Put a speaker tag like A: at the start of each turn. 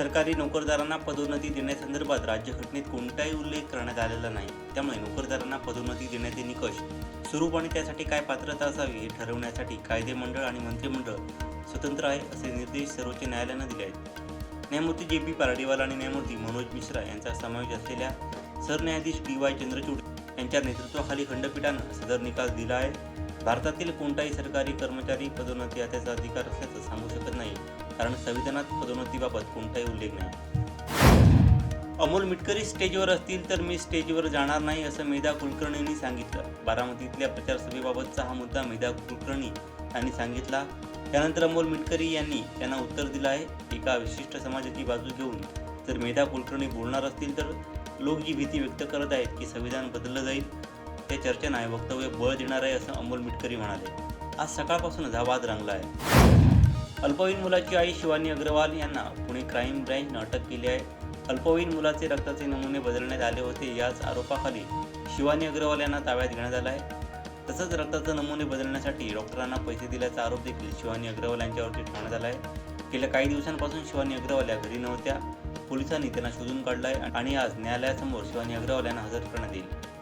A: सरकारी नोकरदारांना पदोन्नती देण्यासंदर्भात राज्यघटनेत कोणताही उल्लेख करण्यात आलेला नाही. त्यामुळे नोकरदारांना पदोन्नती देण्याचे निकष स्वरूप आणि त्यासाठी काय पात्रता असावी हे ठरवण्यासाठी कायदे मंडळ आणि मंत्रिमंडळ स्वतंत्र आहे असे निर्देश सर्वोच्च न्यायालयानं दिले आहेत. न्यायमूर्ती जे पी पारडीवाला आणि न्यायमूर्ती मनोज मिश्रा यांचा समावेश असलेल्या सरन्यायाधीश डी वाय चंद्रचूड यांच्या नेतृत्वाखाली खंडपीठानं सदर निकाल दिला आहे. भारतातील कोणताही सरकारी कर्मचारी पदोन्नती त्याचा अधिकार असल्याचं सांगू शकत नाही कारण संविधानात पदोन्नतीबाबत कोणताही उल्लेख नाही. अमोल मिटकरी स्टेजवर असतील तर मी स्टेजवर जाणार नाही असं मेधा कुलकर्णींनी सांगितलं. बारामतीतल्या प्रचार सभेबाबतचा हा मुद्दा मेधा कुलकर्णी यांनी सांगितला. त्यानंतर अमोल मिटकरी यांनी त्यांना उत्तर दिलं आहे एका विशिष्ट समाजाची बाजू घेऊन. जर मेधा कुलकर्णी बोलणार असतील तर लोक जी भीती व्यक्त करत आहेत की संविधान बदललं जाईल. त्या चर्चा नाही वक्तव्य बळ देणार आहे असं अमोल मिटकरी म्हणाले. आज सकाळपासूनच हा वाद रंगला आहे. अल्पवयीन मुलाची आई शिवानी अग्रवाल यांना पुणे क्राईम ब्रँचनं अटक केली आहे. अल्पवयीन मुलाचे रक्ताचे नमुने बदलण्यात आले होते याच आरोपाखाली शिवानी अग्रवाल यांना ताब्यात घेण्यात आला आहे. तसंच रक्ताचे नमुने बदलण्यासाठी डॉक्टरांना पैसे दिल्याचा आरोप देखील शिवानी अग्रवाल यांच्यावरती ठेवण्यात आला आहे. गेल्या काही दिवसांपासून शिवानी अग्रवाल या घरी नव्हत्या. पोलिसांनी त्यांना शोधून काढलाय आणि आज न्यायालयासमोर शिवानी अग्रवाल यांना हजर करण्यात येईल.